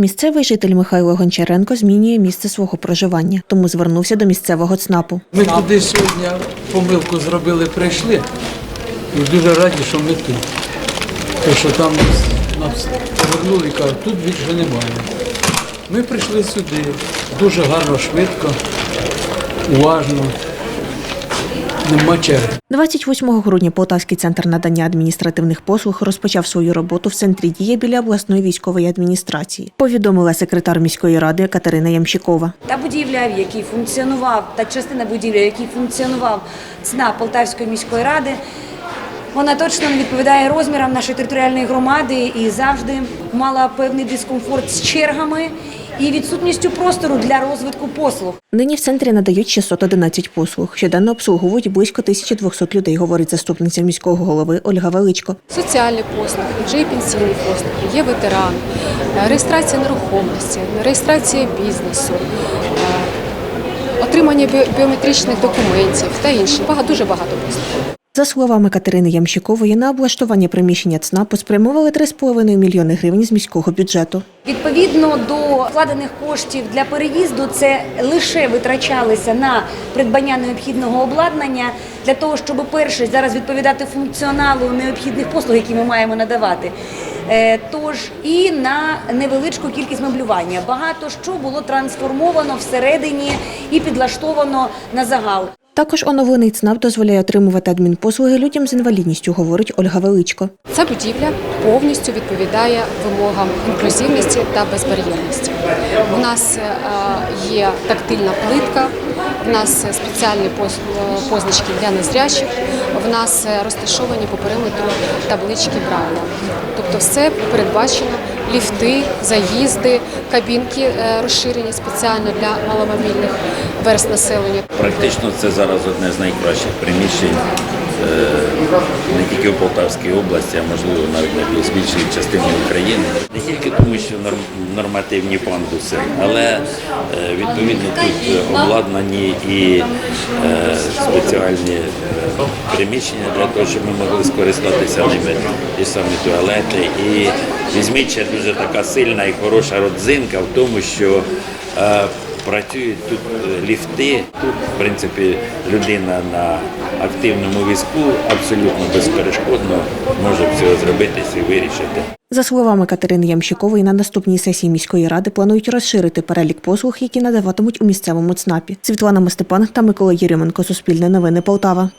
Місцевий житель Михайло Гончаренко змінює місце свого проживання, тому звернувся до місцевого ЦНАПу. Ми туди сьогодні помилку зробили, прийшли. І дуже раді, що ми тут. Те, що там нас, нас повернули і кажуть, тут більше немає. Ми прийшли сюди дуже гарно, швидко, уважно. Нема черги. 28 грудня Полтавський центр надання адміністративних послуг розпочав свою роботу в центрі дія біля обласної військової адміністрації. Повідомила секретар міської ради Катерина Ямщикова. Та будівля, в якій функціонував, та частина будівлі, в якій функціонував ЦНАП Полтавської міської ради, вона точно не відповідає розмірам нашої територіальної громади і завжди мала певний дискомфорт з чергами і відсутністю простору для розвитку послуг. Нині в центрі надають 611 послуг. Щоденно обслуговують близько 1200 людей, говорить заступниця міського голови Ольга Величко. соціальні послуги, вже і пенсійні послуги, є ветеран, е, реєстрація нерухомості, реєстрація бізнесу, е, отримання біометричних документів та. Багато, дуже багато послуг. За словами Катерини Ямщикової, на облаштування приміщення ЦНАПу спрямували 3,5 мільйони гривень з міського бюджету. Відповідно до вкладених коштів для переїзду, це лише витрачалися на придбання необхідного обладнання для того, щоб перше зараз відповідати функціоналу необхідних послуг, які ми маємо надавати. Е, Тож і на невеличку кількість меблювання. Багато що було трансформовано всередині і підлаштовано на загал. Також оновлений ЦНАП дозволяє отримувати адмінпослуги людям з інвалідністю, говорить Ольга Величко. Ця будівля повністю відповідає вимогам інклюзивності та безбар'єрності. У нас е, є тактильна плитка, в нас спеціальні поз- позначки для незрячих, в нас е, розташовані по периметру таблички Брайла. Тобто все передбачено, ліфти, заїзди, кабінки е, розширені спеціально для маломобільних верст населення. Практично це зараз одне з найкращих приміщень е, не тільки в Полтавській області, а можливо навіть на з більшої частини України. Не тільки тому, що норм- нормативні пандуси, але е, відповідно тут обладнані і спеціальні приміщення для того, щоб ми могли скористатися ними. Ж самі туалети. І візьміть ще дуже така сильна і хороша родзинка в тому, що е, Працюють тут е, ліфти. Тут, в принципі, людина на активному візку абсолютно безперешкодно може все зробити і вирішити. За словами Катерини Ямщикової, на наступній сесії міської ради планують розширити перелік послуг, які надаватимуть у місцевому ЦНАПі. Світлана Мостепан та Микола Єрьоменко. Суспільне новини Полтава.